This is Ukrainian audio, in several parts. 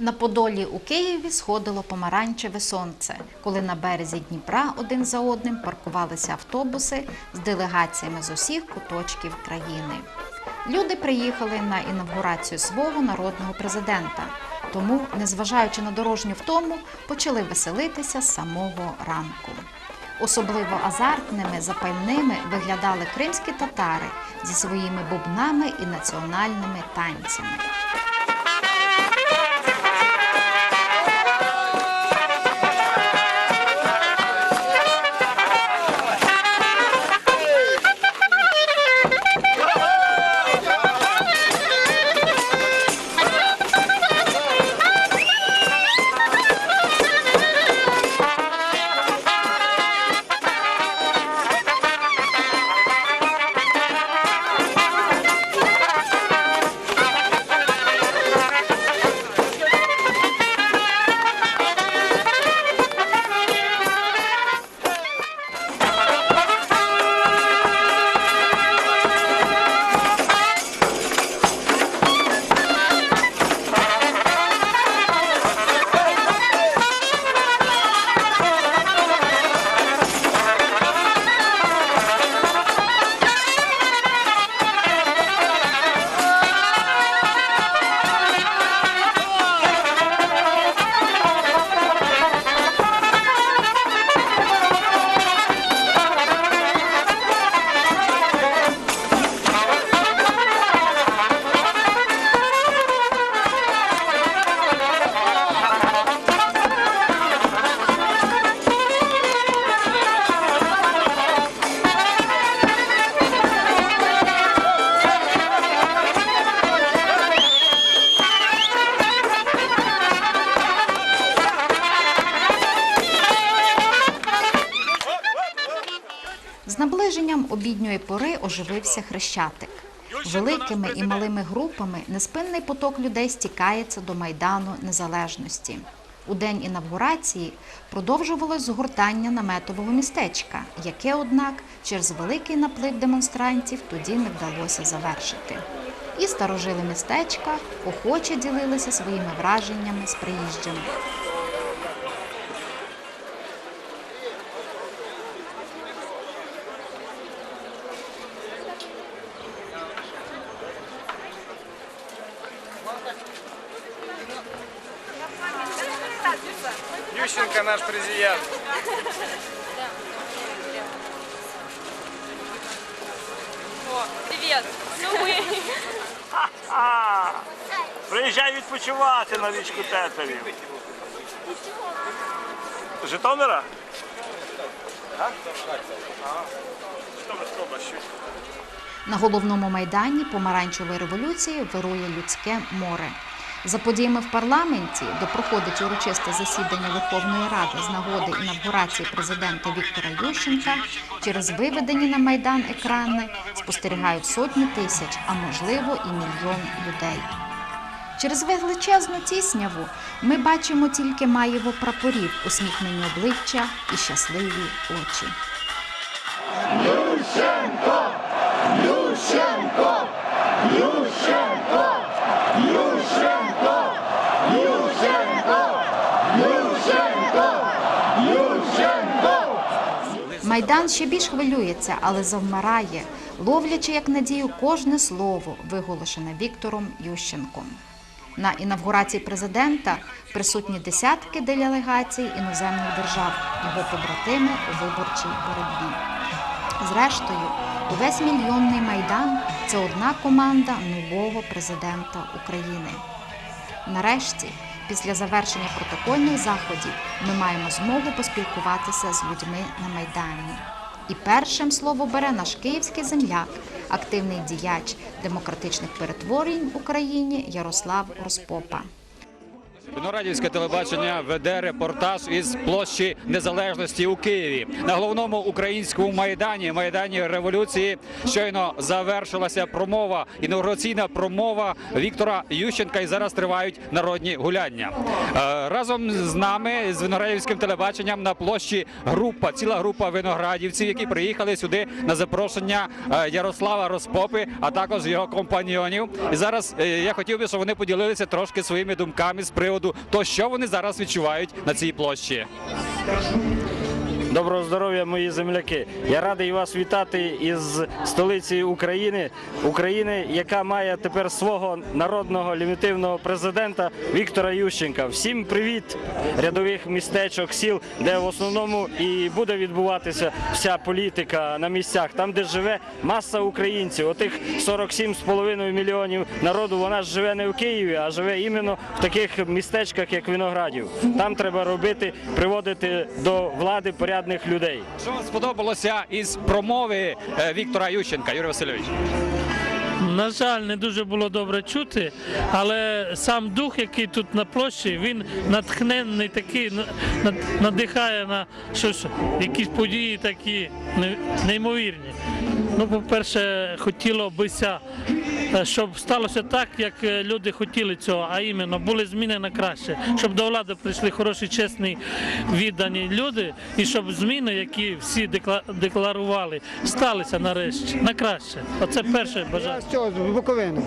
На Подолі у Києві сходило помаранчеве сонце, коли на березі Дніпра один за одним паркувалися автобуси з делегаціями з усіх куточків країни. Люди приїхали на інавгурацію свого народного президента, тому, незважаючи на дорожню втому, почали веселитися з самого ранку. Особливо азартними, запальними виглядали кримські татари зі своїми бубнами і національними танцями. Оживився хрещатик. Великими і малими групами неспинний поток людей стікається до Майдану Незалежності. У день інавгурації продовжувалось згортання наметового містечка, яке, однак, через великий наплив демонстрантів тоді не вдалося завершити. І старожили містечка охоче ділилися своїми враженнями з приїжджими. Ющенко наш президент. О, привет. Ну мы. А, приїжджай відпочивати на річку Тетерів. Житомира? Житомирська область. На головному майдані помаранчевої революції вирує людське море. За подіями в парламенті, де проходить урочисте засідання Верховної Ради з нагоди інавгурації президента Віктора Ющенка, через виведені на майдан екрани спостерігають сотні тисяч, а можливо і мільйон людей. Через величезну тісняву ми бачимо тільки маєво прапорів, усміхнені обличчя і щасливі очі. Майдан ще більш хвилюється, але завмирає, ловлячи як надію кожне слово, виголошене Віктором Ющенком. На інавгурації президента присутні десятки делегацій іноземних держав, його побратими у виборчій боротьбі. Зрештою, увесь мільйонний майдан це одна команда нового президента України. Нарешті, після завершення протокольних заходів, ми маємо змогу поспілкуватися з людьми на майдані. І першим слово бере наш київський земляк, активний діяч демократичних перетворень в Україні Ярослав Розпопа. Виноградівське телебачення веде репортаж із площі Незалежності у Києві. На головному українському майдані, майдані революції, щойно завершилася промова, інаугураційна промова Віктора Ющенка. І зараз тривають народні гуляння. Е, Разом з нами з виноградівським телебаченням на площі група, ціла група виноградівців, які приїхали сюди на запрошення е, Ярослава Розпопи, а також його компаньйонів. І зараз е, я хотів би, щоб вони поділилися трошки своїми думками з приводу народу. То що вони зараз відчувають на цій площі? Доброго здоров'я, мої земляки. Я радий вас вітати із столиці України, України, яка має тепер свого народного лімітивного президента Віктора Ющенка. Всім привіт рядових містечок, сіл, де в основному і буде відбуватися вся політика на місцях, там, де живе маса українців. Отих 47,5 мільйонів народу. Вона живе не в Києві, а живе іменно в таких містечках, як Виноградів. Там треба робити, приводити до влади порядних людей. Що вам сподобалося із промови е, Віктора Ющенка, Юрій Васильович? На жаль, не дуже було добре чути, але сам дух, який тут на площі, він натхненний такий, на- на- надихає на щось, якісь події такі неймовірні. Ну, по-перше, хотіло бися, щоб сталося так, як е, люди хотіли цього, а іменно були зміни на краще, щоб до влади прийшли хороші, чесні, віддані люди, і щоб зміни, які всі декла- декларували, сталися нарешті на краще. Оце перше бажання. З цього, з Буковини.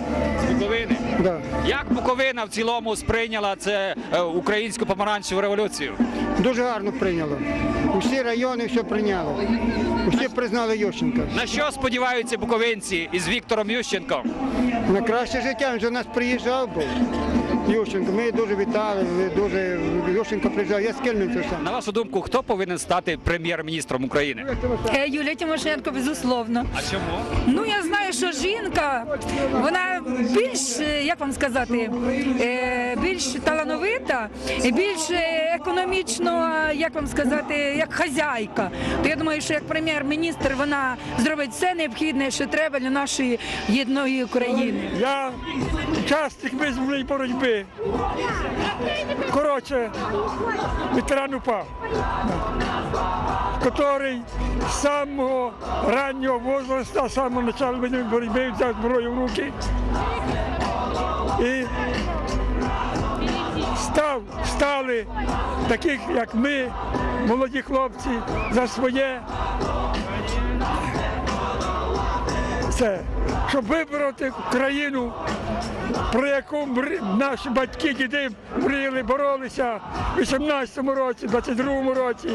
З Буковини. Да. Як Буковина в цілому сприйняла це е, українську помаранчеву революцію? Дуже гарно прийняло. Усі райони все прийняли. Усі признали Ющенка. На що сподіваються буковинці із Віктором Ющенком? На краще життя він же до нас приїжджав був. Ющенко. Ми дуже вітали, дуже Ющенко приїжджав. Я з Кельменця сам. На вашу думку, хто повинен стати прем'єр-міністром України? Е, Юлія Тимошенко, безусловно. А чому? Ну я знаю, що жінка, вона більш, е, як вам сказати, е, більш талановита, і більш економічно, як вам сказати, як хазяйка. То я думаю, що як прем'єр-міністр вона зробить все необхідне, що треба для нашої єдної України. Я учасник визвольної боротьби. Коротше, ветеран УПА, який з самого раннього возрасту, з самого початку боротьби взяв зброю в руки і став, стали таких, як ми, молоді хлопці, за своє. Це, щоб вибороти країну, про яку наші батьки, діди мріяли, боролися в 18-му році, 22-му році,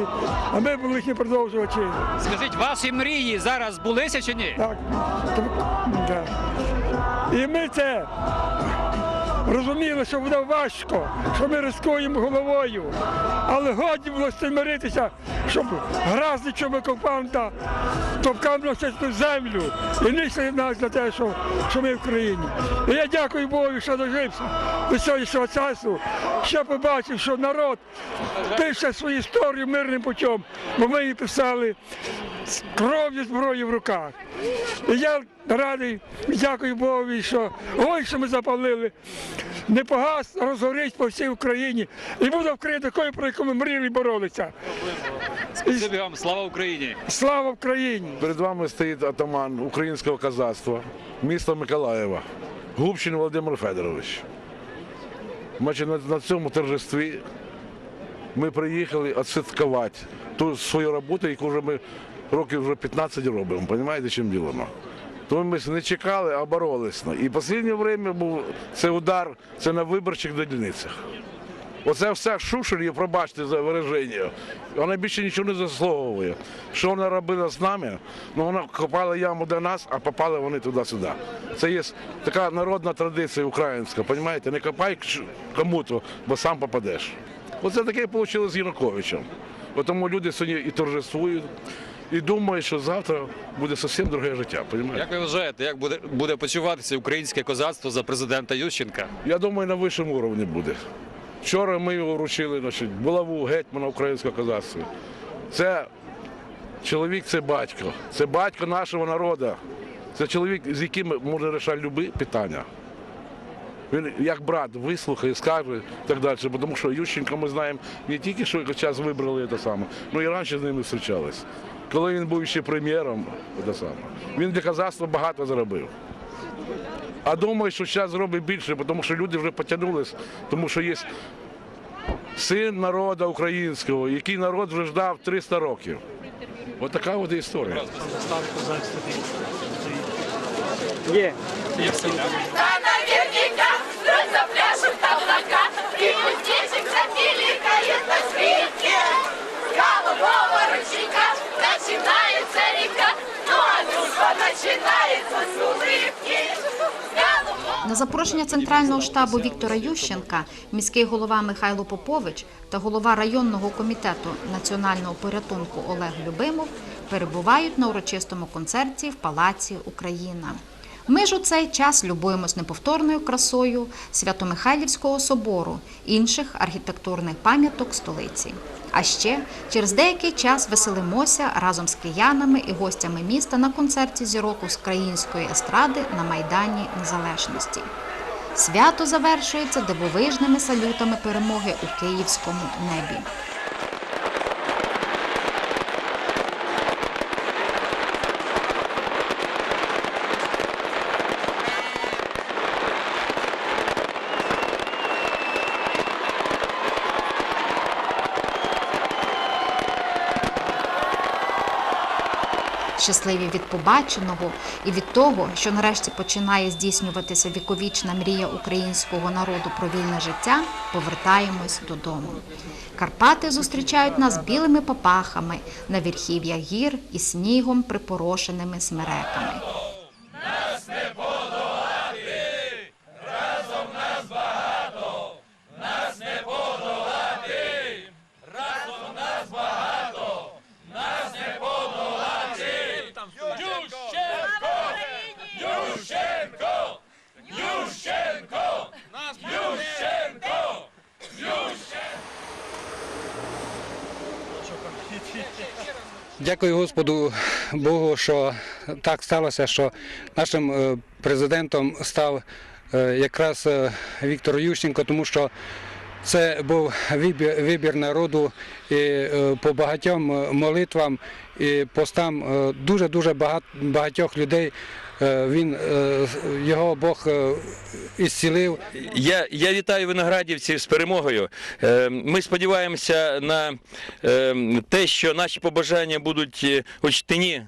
а ми були їхні продовжувачі. Скажіть, ваші мрії зараз збулися чи ні? Так. І ми це розуміли, що буде важко, що ми рискуємо головою. Але годі було миритися, щоб гразничому окупанта товкав на цю землю і нищили нас за те, що, що ми в країні. І я дякую Богу, що дожився до сьогоднішнього часу, що побачив, що народ пише свою історію мирним путем, бо ми її писали з кров'ю зброї в руках. І я радий, дякую Богу, що ой, що ми запалили. Не погас, розгорить по всій Україні. І буде Україна такою, про яку ми мріяли і боролися. Вам, слава Україні! Слава Україні! Перед вами стоїть атаман українського козацтва, міста Миколаєва, Губчин Володимир Федорович. Значить, на, на цьому торжестві ми приїхали відсвяткувати ту свою роботу, яку вже ми років вже 15 робимо. Розумієте, чим діло? ну? Тому ми не чекали, а боролися. І останнє время був цей удар це на виборчих дільницях. Оце все шушер'я, пробачте за вираження, вона більше нічого не заслуговує. Що вона робила з нами? Ну вона копала яму до нас, а попали вони туди-сюди. Це є така народна традиція українська, розумієте? Не копай кому-то, бо сам попадеш. Оце таке вийшло з Януковичем. Тому люди сьогодні і торжествують, і думають, що завтра буде зовсім друге життя. Розумієте? Як ви вважаєте, як буде, буде почуватися українське козацтво за президента Ющенка? Я думаю, на вищому рівні буде. Вчора ми його вручили значить, булаву гетьмана українського козацтва. Це чоловік, це батько. Це батько нашого народу. Це чоловік, з яким можна вирішати будь-які питання. Він як брат вислухає, скаже і так далі. Тому що Ющенко ми знаємо не тільки, що час вибрали те саме, ну і раніше з ними зустрічались. Коли він був ще прем'єром, те саме, він для козацтва багато зробив. А думаю, що зараз зробить більше, тому що люди вже потягнулись, тому що є син народу українського, який народ вже ждав 300 років. Ось така от історія. Є. Начинается река, ну а дружба начинается с улыбки пусть запрошення центрального штабу Віктора Ющенка міський голова Михайло Попович та голова районного комітету національного порятунку Олег Любимов перебувають на урочистому концерті в Палаці Україна. Ми ж у цей час любуємось неповторною красою Свято-Михайлівського собору, інших архітектурних пам'яток столиці. А ще через деякий час веселимося разом з киянами і гостями міста на концерті зірок української естради на Майдані Незалежності. Свято завершується дивовижними салютами перемоги у київському небі. Щасливі від побаченого і від того, що нарешті починає здійснюватися віковічна мрія українського народу про вільне життя, повертаємось додому. Карпати зустрічають нас білими папахами на верхів'ях гір і снігом припорошеними смереками. Дякую Господу Богу, що так сталося, що нашим е, президентом став е, якраз е, Віктор Ющенко, тому що це був вибір, народу і по багатьом молитвам і постам е, дуже-дуже багатьох людей. Е, Він е, його Бог е, ісцілив. Я, я вітаю виноградівців з перемогою. Ми сподіваємося на те, що наші побажання будуть учтені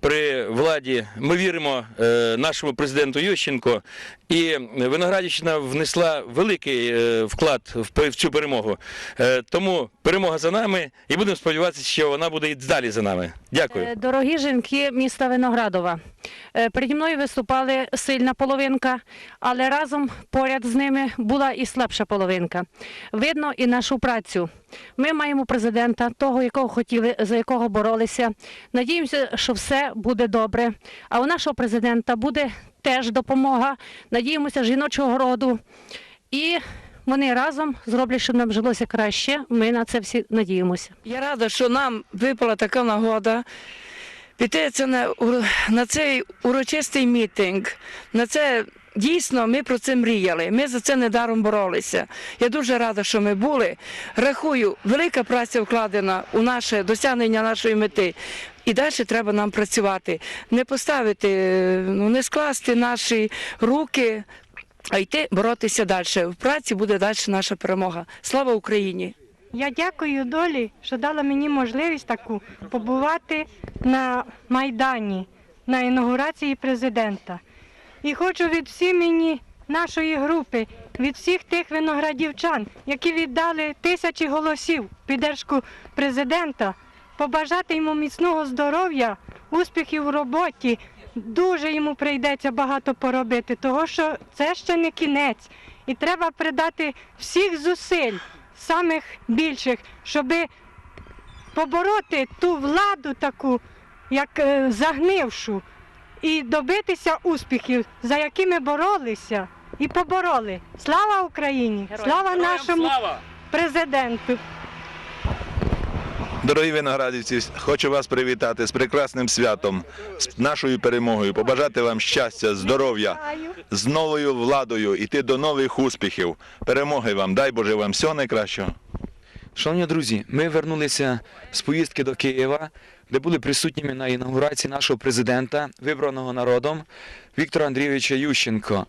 при владі. Ми віримо нашому президенту Ющенко. І Виноградівщина внесла великий вклад в цю перемогу. Тому перемога за нами, і будемо сподіватися, що вона буде і далі за нами. Дякую. Дорогі жінки міста Виноградова. Е, Переді мною виступали сильна половинка, але разом поряд з ними була і слабша половинка. Видно і нашу працю. Ми маємо президента, того, якого хотіли, за якого боролися. Надіємося, що все буде добре. А у нашого президента буде теж допомога. Надіємося жіночого роду. І вони разом зроблять, щоб нам жилося краще. Ми на це всі надіємося. Я рада, що нам випала така нагода піти на, на цей урочистий мітинг. На це дійсно ми про це мріяли. Ми за це недаром боролися. Я дуже рада, що ми були. Рахую, велика праця вкладена у наше досягнення нашої мети. І далі треба нам працювати, не поставити, ну не скласти наші руки, а йти боротися далі. В праці буде далі наша перемога. Слава Україні! Я дякую долі, що дала мені можливість таку побувати на Майдані на інаугурації президента. І хочу від всімені нашої групи, від всіх тих виноградівчан, які віддали тисячі голосів в підтримку президента, побажати йому міцного здоров'я, успіхів у роботі. Дуже йому прийдеться багато поробити, того що це ще не кінець. І треба придати всіх зусиль, самих більших, щоб побороти ту владу таку, як е, загнившу, і добитися успіхів, за якими боролися і побороли. Слава Україні! Слава нашому президенту! Дорогі виноградівці, хочу вас привітати з прекрасним святом, з нашою перемогою, побажати вам щастя, здоров'я, з новою владою, іти до нових успіхів. Перемоги вам, дай Боже вам всього найкращого. Шановні друзі, ми вернулися з поїздки до Києва, де були присутніми на інаугурації нашого президента, вибраного народом Віктора Андрійовича Ющенко.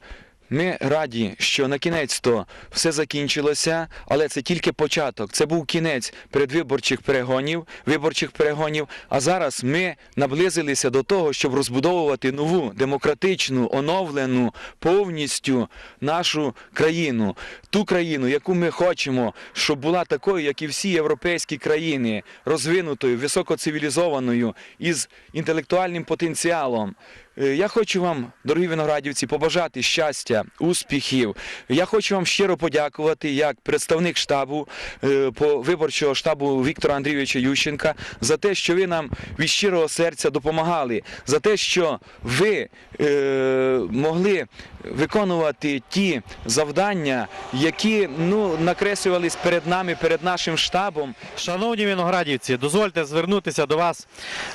Ми раді, що на кінець то все закінчилося, але це тільки початок. Це був кінець передвиборчих перегонів, виборчих перегонів. А зараз ми наблизилися до того, щоб розбудовувати нову демократичну, оновлену повністю нашу країну, ту країну, яку ми хочемо, щоб була такою, як і всі європейські країни, розвинутою, високоцивілізованою, із інтелектуальним потенціалом. Е, Я хочу вам, дорогі виноградівці, побажати щастя, успіхів. Я хочу вам щиро подякувати як представник штабу е, по виборчого штабу Віктора Андрійовича Ющенка за те, що ви нам від щирого серця допомагали, за те, що ви е, могли виконувати ті завдання, які ну накреслювались перед нами, перед нашим штабом. Шановні виноградівці, дозвольте звернутися до вас,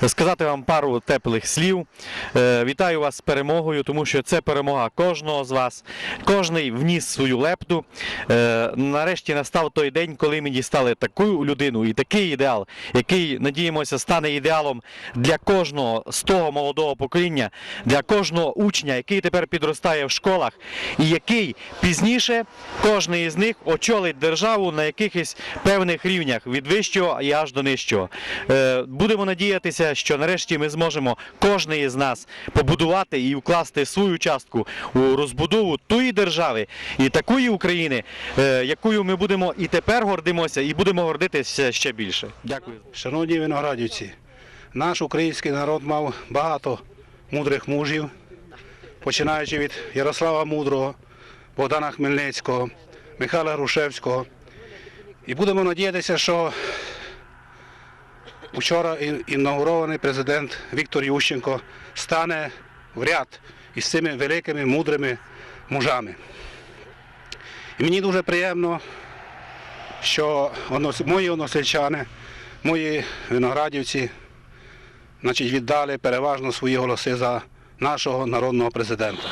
сказати вам пару теплих слів. Е, Вітаю вас з перемогою, тому що це перемога кожного з вас. Кожний вніс свою лепту. Е, Нарешті настав той день, коли ми дістали таку людину і такий ідеал, який, надіємося, стане ідеалом для кожного з того молодого покоління, для кожного учня, який тепер підростає в школах, і який пізніше кожен із них очолить державу на якихось певних рівнях від вищого і аж до нижчого. Е, Будемо надіятися, що нарешті ми зможемо кожен із нас побудувати і вкласти свою частку у розбудову тої держави і такої України, е, якою ми будемо і тепер гордимося, і будемо гордитися ще більше. Дякую. Шановні виноградівці, наш український народ мав багато мудрих мужів, починаючи від Ярослава Мудрого, Богдана Хмельницького, Михайла Грушевського. І будемо надіятися, що вчора інаугурований президент Віктор Ющенко стане в ряд із цими великими мудрими мужами. І мені дуже приємно, що мої односельчани, мої виноградівці значить, віддали переважно свої голоси за нашого народного президента.